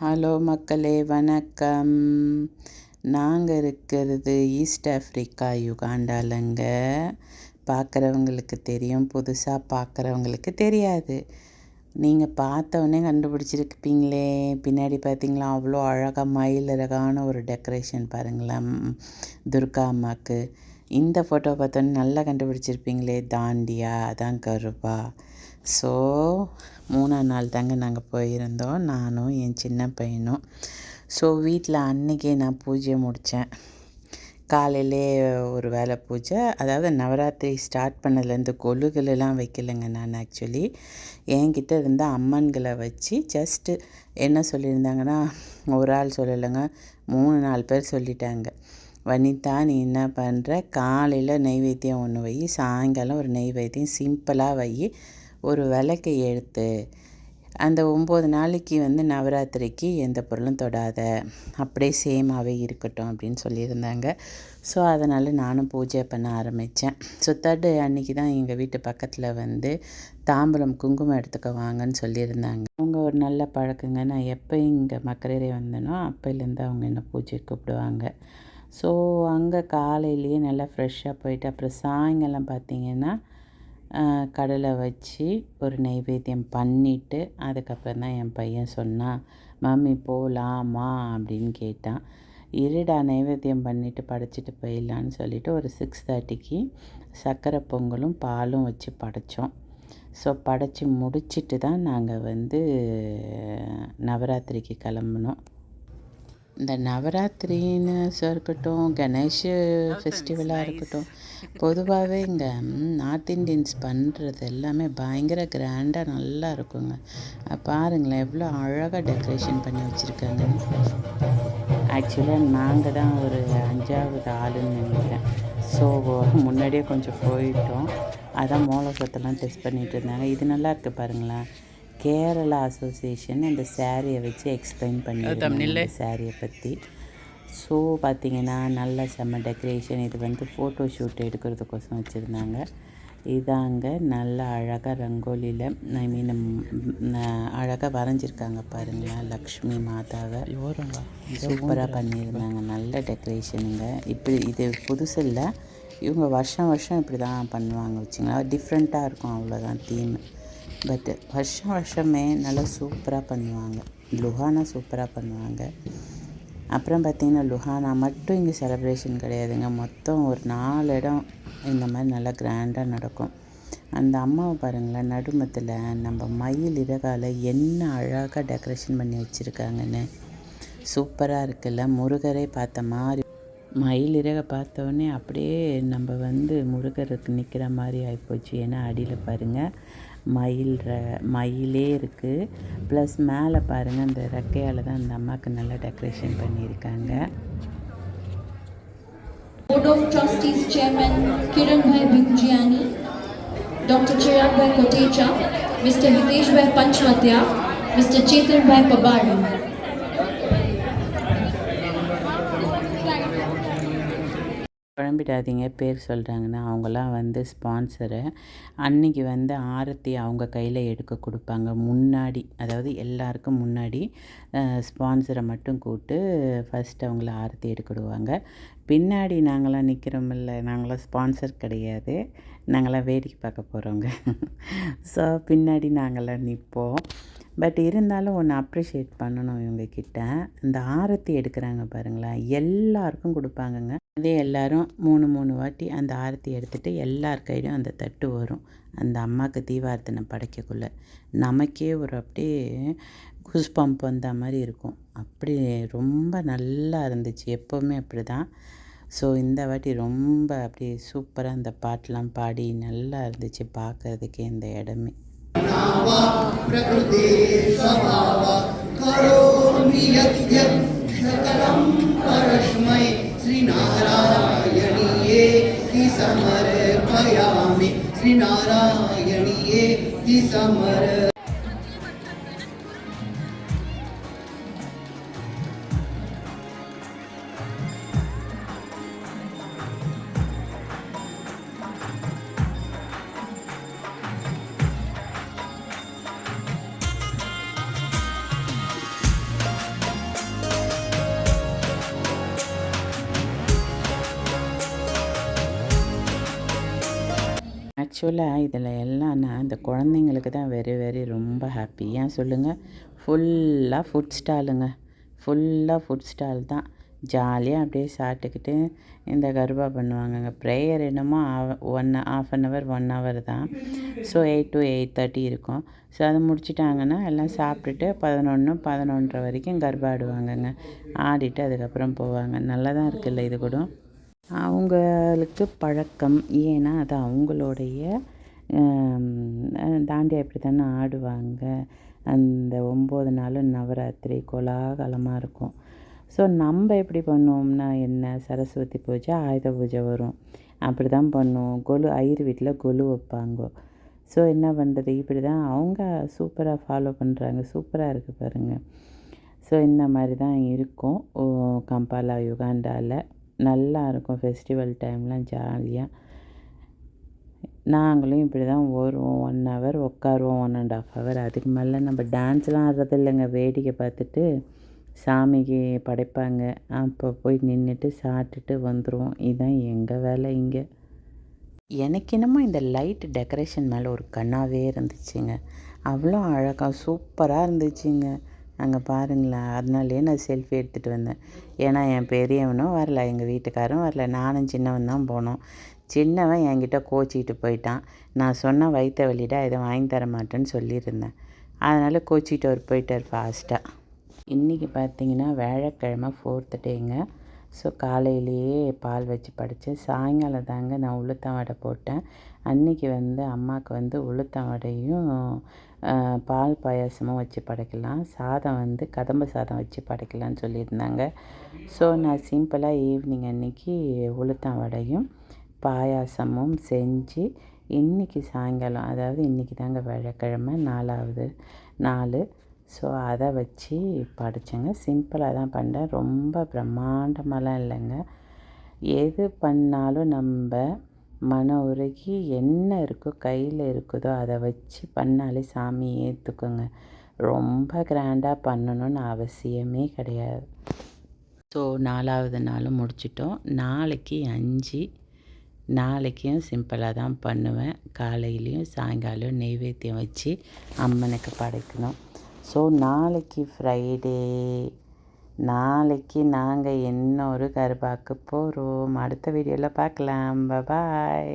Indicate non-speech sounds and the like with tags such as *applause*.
Hello மக்களே வணக்கம். நாங்கள் இருக்கிறது ஈஸ்ட் ஆஃப்ரிக்கா யுகாண்டாலங்க பார்க்குறவங்களுக்கு தெரியும் புதுசாக பார்க்குறவங்களுக்கு தெரியாது. நீங்கள் பார்த்தோன்னே கண்டுபிடிச்சிருப்பீங்களே. பின்னாடி பார்த்தீங்களா அவ்வளோ அழகாக மயில் அழகான ஒரு டெக்கரேஷன் பாருங்களேன் துர்கா அம்மாவுக்கு இந்த ஃபோட்டோ பார்த்தோன்னே நல்லா கண்டுபிடிச்சிருப்பீங்களே தாண்டியா அதான் கருப்பா ஸோ மூணாம் நாள் தாங்க நாங்கள் போயிருந்தோம். நானும் என் சின்ன பையனும். ஸோ வீட்டில் அன்றைக்கி நான் பூஜையை முடித்தேன் காலையிலே ஒரு வேலை பூஜை. அதாவது நவராத்திரி ஸ்டார்ட் பண்ணதுலேருந்து கொலுகளெல்லாம் வைக்கலைங்க நான் ஆக்சுவலி என்கிட்ட இருந்த அம்மன்களை வச்சு ஜஸ்ட்டு என்ன சொல்லியிருந்தாங்கன்னா ஒரு ஆள் சொல்லலைங்க மூணு நாலு பேர் சொல்லிட்டாங்க. வனிதா நீ என்ன பண்ணுற காலையில் நெய்வேத்தியம் ஒன்று வை சாயங்காலம் ஒரு நெய்வேத்தியம் சிம்பிளாக வை. ஒரு விளக்கை எடுத்து அந்த ஒம்பது நாளைக்கு வந்து நவராத்திரிக்கு எந்த பொருளும் தொடாத அப்படியே சேமாகவே இருக்கட்டும் அப்படின்னு சொல்லியிருந்தாங்க. ஸோ அதனால் நானும் பூஜை பண்ண ஆரம்பித்தேன். ஸோ தேர்டு அன்றைக்கி தான் எங்கள் வீட்டு பக்கத்தில் வந்து தாம்பரம் குங்குமம் எடுத்துக்க வாங்கன்னு சொல்லியிருந்தாங்க. அவங்க ஒரு நல்ல பழக்கங்க. நான் எப்போ இங்கே மக்கரேரை வந்தேனோ அப்போலேருந்து அவங்க என்ன பூஜை கூப்பிடுவாங்க. ஸோ அங்கே காலையிலேயே நல்லா ஃப்ரெஷ்ஷாக போயிட்டு அப்புறம் சாயங்காலம் பார்த்திங்கன்னா கடலை வச்சு ஒரு நைவேத்தியம் பண்ணிவிட்டு அதுக்கப்புறம் தான் என் பையன் சொன்னான் மம்மி போகலாமா அப்படின்னு கேட்டான். இருடா நைவேத்தியம் பண்ணிவிட்டு படைச்சிட்டு போயிடலான்னு சொல்லிவிட்டு ஒரு சிக்ஸ் தேர்ட்டிக்கு சர்க்கரை பொங்கலும் பாலும் வச்சு படைத்தோம் ஸோ படைச்சி முடிச்சிட்டு தான் நாங்கள் வந்து நவராத்திரிக்கு கிளம்புனோம். இந்த நவராத்திரின்னு இருக்கட்டும் கணேஷ் ஃபெஸ்டிவலாக இருக்கட்டும் பொதுவாகவே இங்கே நார்த் இண்டியன்ஸ் பண்ணுறது எல்லாமே பயங்கர கிராண்டாக நல்லா இருக்குங்க. பாருங்களேன் எவ்வளோ அழகாக டெக்கரேஷன் பண்ணி வச்சுருக்காங்கன்னு ஆக்சுவலாக நாங்கள் தான் ஒரு அஞ்சாவது ஆளுன்னு நினைக்கிறேன். ஸோ முன்னாடியே கொஞ்சம் போயிட்டோம். அதான் மோளசத்தெல்லாம் டெஸ்ட் பண்ணிகிட்டு இருந்தாங்க. இது நல்லா இருக்குது பாருங்களேன். கேரளா அசோசியேஷன் அந்த சேரீயை வச்சு எக்ஸ்பிளைன் பண்ணி சேரீயை பற்றி ஸோ பார்த்திங்கன்னா நல்ல செம்ம டெக்கரேஷன் இது வந்து ஃபோட்டோ ஷூட் எடுக்கிறதுக்கோசம் வச்சுருந்தாங்க. இதாங்க நல்ல அழகாக ரங்கோலியில் ஐ மீன் அழகாக வரைஞ்சிருக்காங்க பாருங்களேன் லக்ஷ்மி மாதாவை. சூப்பராக பண்ணியிருந்தாங்க. நல்ல டெக்கரேஷனுங்க இப்படி இது புதுசு இல்லை. இவங்க வருஷம் வருஷம் இப்படி தான் பண்ணுவாங்க வச்சுங்களா டிஃப்ரெண்ட்டாக இருக்கும் அவ்வளோதான் தீம் பட்டு வருஷம் வருஷமே நல்லா சூப்பராக பண்ணுவாங்க. லுஹானா சூப்பராக பண்ணுவாங்க. அப்புறம் பார்த்திங்கன்னா லுஹானா மட்டும் இங்கே செலப்ரேஷன் கிடையாதுங்க. மொத்தம் ஒரு நாலு இடம் இந்த மாதிரி நல்லா கிராண்டாக நடக்கும். அந்த அம்மாவை பாருங்களேன் நடுமத்தில் நம்ம மயில் இறகால என்ன அழகாக டெக்கரேஷன் பண்ணி வச்சுருக்காங்கன்னு. சூப்பராக இருக்குல்ல? முருகரே பார்த்த மாதிரி. மயில் இறகை பார்த்தோன்னே அப்படியே நம்ம வந்து முருகருக்கு நிற்கிற மாதிரி ஆகிப்போச்சு ஏன்னா அடியில் பாருங்கள் மயில் ர மயிலே இருக்குது ப்ளஸ் மேலே பாருங்கள் அந்த ரெக்கையால் தான் அந்த அம்மாவுக்கு நல்லா டெக்கரேஷன் பண்ணியிருக்காங்க Board of Trustees Chairman Kiran Bhai Binjiani, Dr. Chirag Bhai Kotecha, Mr. Hitesh Bhai Panchwatya, Mr. Chetan Bhai Pabari. குழம்பிடாதீங்க பேர் சொல்கிறாங்கன்னா அவங்களாம் வந்து ஸ்பான்சரு அன்றைக்கி வந்து ஆரத்தி அவங்க கையில் எடுக்க கொடுப்பாங்க. முன்னாடி அதாவது எல்லாருக்கும் முன்னாடி ஸ்பான்சரை மட்டும் கூப்பிட்டு ஃபஸ்ட்டு அவங்கள ஆரத்தி எடுக்கிடுவாங்க பின்னாடி நாங்களாம் நிற்கிறோமில்ல நாங்களாம் ஸ்பான்சர் கிடையாது. நாங்களாம் வேடிக்கை பார்க்க போகிறோங்க ஸோ *laughs* பின்னாடி நாங்களாம் நிற்போம் பட் இருந்தாலும் ஒன்று அப்ரிஷியேட் பண்ணணும் இவங்கக்கிட்ட இந்த ஆரத்தி எடுக்கிறாங்க பாருங்களேன். எல்லாருக்கும் கொடுப்பாங்கங்க. அதே எல்லோரும் மூணு மூணு வாட்டி அந்த ஆரத்தி எடுத்துகிட்டு எல்லார் கையிலும் அந்த தட்டு வரும். அந்த அம்மாவுக்கு தீபார்த்தனை படைக்கக்குள்ளே. நமக்கே ஒரு அப்படியே குஸ் பம்ப் வந்த மாதிரி இருக்கும். அப்படி ரொம்ப நல்லா இருந்துச்சு. எப்போவுமே அப்படி தான் ஸோ இந்த வாட்டி ரொம்ப அப்படியே சூப்பராக அந்த பாட்டெலாம் பாடி நல்லா இருந்துச்சு பார்க்குறதுக்கே இந்த இடமே. प्रकृते स्वभाव करोमि यद्यत् सकलं परस्मै श्रीनारायणीये कि समर्पयामि श्रीनारायणीये समर ஆக்சுவலாக இதில் எல்லாம்னா இந்த குழந்தைங்களுக்கு தான் வெரி வெரி ரொம்ப ஹாப்பி ஏன் சொல்லுங்கள் ஃபுல்லாக ஃபுட் ஸ்டாலுங்க ஃபுல்லாக ஃபுட் ஸ்டால் தான். ஜாலியாக அப்படியே சாப்பிட்டுக்கிட்டு இந்த கர்பா பண்ணுவாங்கங்க. ப்ரேயர் என்னமோ one half an hour one hour தான். So eight to eight thirty இருக்கும். ஸோ அதை முடிச்சிட்டாங்கன்னா எல்லாம் சாப்பிட்டுட்டு பதினொன்று பதினொன்றரை வரைக்கும் கர்பா ஆடுவாங்கங்க. ஆடிட்டு அதுக்கப்புறம் போவாங்க. நல்லா தான் இருக்குல்ல இது கூட அவங்களுக்கு பழக்கம். ஏன்னா அது அவங்களுடைய தாண்டியா இப்படி தானே ஆடுவாங்க. அந்த ஒம்பது நாளும் நவராத்திரி கோலாகலமாக இருக்கும். ஸோ நம்ம எப்படி பண்ணுவோம்னா என்ன? சரஸ்வதி பூஜை ஆயுத பூஜை வரும். அப்படி தான் பண்ணுவோம். கொலு ஐயர் வீட்டில் கொலு வைப்பாங்க. ஸோ என்ன பண்ணுறது இப்படி தான் அவங்க சூப்பராக ஃபாலோ பண்ணுறாங்க சூப்பராக இருக்குது பாருங்கள் ஸோ இந்த மாதிரி தான் இருக்கும். கம்பாலா யுகாண்டாவில் நல்லா இருக்கும் ஃபெஸ்டிவல் டைம்லாம் ஜாலியாக நாங்களும் இப்படி தான் வருவோம் ஒன் ஹவர் உட்காருவோம் ஒன் அண்ட் ஆஃப் ஹவர் அதுக்கு மேலே நம்ம டான்ஸ்லாம் ஆடுறது இல்லைங்க. வேடிக்கை பார்த்துட்டு சாமிக்கு படைப்பாங்க. அப்போ போய் நின்றுட்டு சாப்பிட்டுட்டு வந்துடுவோம் இதுதான் எங்கள் வேலை இங்கே. எனக்கு என்னமோ இந்த லைட் டெக்கரேஷன் மேலே ஒரு கண்ணாவே இருந்துச்சுங்க. அவ்வளோ அழகாக சூப்பராக இருந்துச்சுங்க. அங்கே பாருங்களேன் அதனாலே நான் செல்ஃபி எடுத்துகிட்டு வந்தேன். ஏன்னா என் பெரியவனும் வரல. எங்கள் வீட்டுக்காரும் வரல. நானும் சின்னவன் தான் போனோம். சின்னவன் என்கிட்ட கோச்சிக்கிட்டு போயிட்டான். நான் சொன்ன வயிற்ற வழிடா இதை வாங்கி தர மாட்டேன்னு சொல்லியிருந்தேன். அதனால் கோச்சிக்கிட்டு அவர் போயிட்டார் ஃபாஸ்ட்டாக இன்றைக்கி பார்த்தீங்கன்னா வியாழக்கிழமை ஃபோர்த்து டேங்க ஸோ காலையிலேயே பால் வச்சு படித்தேன் சாயங்காலம் தாங்க நான் உளுத்தம் வடை போட்டேன். அன்றைக்கி வந்து அம்மாவுக்கு வந்து உளுத்தம் வடையும் பால் பாயாசமும் வச்சு படைக்கலாம். சாதம் வந்து கதம்ப சாதம் வச்சு படைக்கலான்னு சொல்லியிருந்தாங்க. ஸோ நான் சிம்பிளாக ஈவினிங் அன்றைக்கி உளுத்தம் வடையும் பாயாசமும் செஞ்சு இன்றைக்கி சாயங்காலம் அதாவது இன்றைக்கி தாங்க வியாழக்கிழமை நாலாவது நாலு ஸோ அதை வச்சு படித்தேங்க சிம்பிளாக தான் பண்ணேன் ரொம்ப பிரம்மாண்டமாலாம் இல்லைங்க. எது பண்ணாலும் நம்ம மன உருகி என்ன இருக்கோ கையில் இருக்குதோ அதை வச்சு பண்ணாலே சாமி ஏற்றுக்குங்க ரொம்ப கிராண்டாக பண்ணணும்னு அவசியமே கிடையாது. ஸோ நாலாவது நாளும் முடிச்சிட்டோம். நாளைக்கு அஞ்சு. நாளைக்கும் சிம்பிளாக தான் பண்ணுவேன். காலையிலையும் சாயங்காலம் நெய்வேத்தியம் வச்சு அம்மனுக்கு படைக்கணும். ஸோ நாளைக்கு ஃப்ரைடே நாளைக்கு நாங்கள் இன்னொரு கருபாக்கு போகிறோம் அடுத்த வீடியோவில் பார்க்கலாம் பாய்